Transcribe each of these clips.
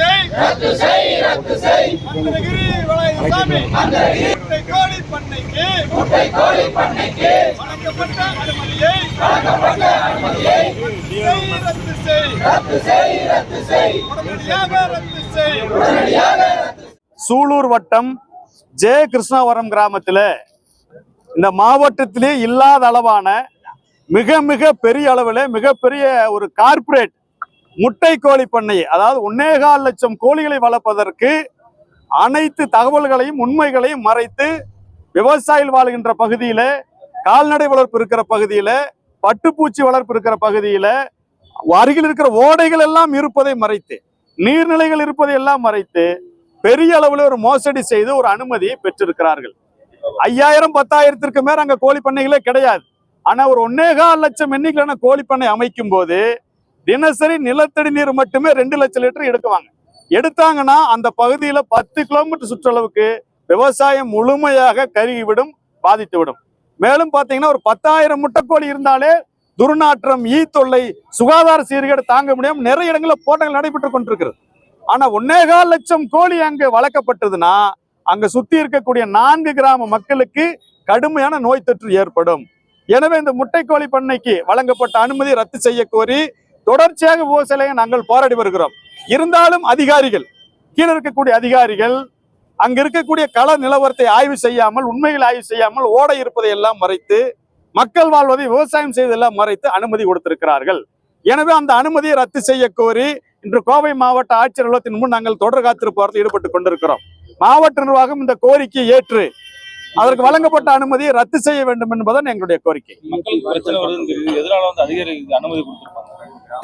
செய். ரத்து செய் ரத்து செய். வளையசாமி முட்டை கோழி பண்ணைக்கு. முட்டை கோழி பண்ணைக்கு. வழங்கப்பட்ட அனுமதியை. வழங்கப்பட்ட அனுமதியை. ரத்து செய் ரத்து செய். ரத்து செய் ரத்து செய். உடனடியாக ரத்து செய். உடனடியாக ரத்து சூலூர் வட்டம் ஜே கிருஷ்ணாவரம் கிராமத்தில் இந்த மாவட்டத்திலே இல்லாத அளவான மிக மிக பெரிய அளவில் மிகப்பெரிய ஒரு கார்ப்பரேட் முட்டை கோழி பண்ணை அதாவது ஒன்னேகால் லட்சம் கோழிகளை வளர்ப்பதற்கு அனைத்து தகவல்களையும் உண்மைகளையும் மறைத்து விவசாயிகள் வாழ்கின்ற பகுதியில் கால்நடை வளர்ப்பு இருக்கிற பகுதியில் பட்டுப்பூச்சி வளர்ப்பு இருக்கிற பகுதியில் அருகில் இருக்கிற ஓடைகள் எல்லாம் இருப்பதை மறைத்து நீர்நிலைகள் இருப்பதை எல்லாம் மறைத்து பெரிய அளவில் ஒரு மோசடி செய்து ஒரு அனுமதியை பெற்றிருக்கிறார்கள். ஐயாயிரம் பத்தாயிரத்திற்கு மேல அங்க கோழி பண்ணைகளே கிடையாது. ஆனா ஒரு ஒன்னேகால் லட்சம் எண்ணிக்கையிலான கோழி பண்ணை அமைக்கும் போது தினசரி நிலத்தடி நீர் மட்டுமே ரெண்டு லட்சம் லிட்டர் எடுக்குவாங்க. எடுத்தாங்கன்னா அந்த பகுதியில பத்து கிலோமீட்டர் சுற்றளவுக்கு விவசாயம் முழுமையாக கருகிவிடும் பாதித்து விடும் மேலும் பாத்தீங்கன்னா ஒரு பத்தாயிரம் முட்டைக்கோழி இருந்தாலே துர்நாற்றம் ஈ தொல்லை சுகாதார சீர்கேடு தாங்க முடியாம நிறைய இடங்களில் போட்டங்கள் நடைபெற்று கொண்டிருக்கிறது. ஆனா ஒன்னேகால் லட்சம் கோழி அங்கு வளர்க்கப்பட்டதுன்னா அங்க சுத்தி இருக்கக்கூடிய நான்கு கிராம மக்களுக்கு கடுமையான நோய் தொற்று ஏற்படும். எனவே இந்த முட்டைக்கோழி பண்ணைக்கு வழங்கப்பட்ட அனுமதி ரத்து செய்ய கோரி தொடர்ச்சியாக விவசாயிகளை நாங்கள் போராடி வருகிறோம். இருந்தாலும் அதிகாரிகள் கீழே இருக்கக்கூடிய அதிகாரிகள் அங்க இருக்கக்கூடிய கள நிலவரத்தை ஆய்வு செய்யாமல் உண்மைகளை ஆய்வு செய்யாமல் ஓட இருப்பதை எல்லாம் மறைத்து மக்கள் வாழ்வதை விவசாயம் செய்தெல்லாம் மறைத்து அனுமதி கொடுத்திருக்கிறார்கள். எனவே அந்த அனுமதியை ரத்து செய்ய கோரி இன்று கோவை மாவட்ட ஆட்சியர் அலுவலகத்தின் முன் நாங்கள் தொடர் காத்திருப்போரில் ஈடுபட்டு கொண்டிருக்கிறோம். மாவட்ட நிர்வாகம் இந்த கோரிக்கையை ஏற்று அதற்கு வழங்கப்பட்ட அனுமதியை ரத்து செய்ய வேண்டும் என்பதுதான் எங்களுடைய கோரிக்கை.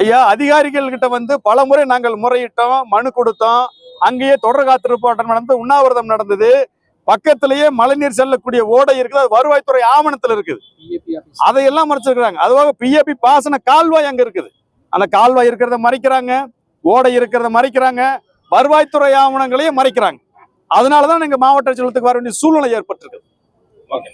ஐயா அதிகாரிகள் கிட்ட வந்து பல முறை நாங்கள் முறையிட்டோம் மனு கொடுத்தோம். அங்கேயே தொடர் காத்திருப்போட்டம் நடந்து உண்ணாவிரதம் நடந்தது. பக்கத்திலேயே மழைநீர் செல்லக்கூடிய ஓடை இருக்குது அது வருவாய்த்துறை ஆவணத்தில் இருக்குது. அதையெல்லாம் மறைச்சிருக்கிறாங்க. அதுவாக பிஏபி பாசன கால்வாய் அங்க இருக்குது. அந்த கால்வாய் இருக்கிறத மறைக்கிறாங்க ஓடை இருக்கிறத மறைக்கிறாங்க வருவாய்த்துறை ஆவணங்களையும் மறைக்கிறாங்க. அதனாலதான் நீங்க மாவட்ட செயலகத்துக்கு வர வேண்டிய சூழ்நிலை ஏற்பட்டிருக்கு. ஓகே.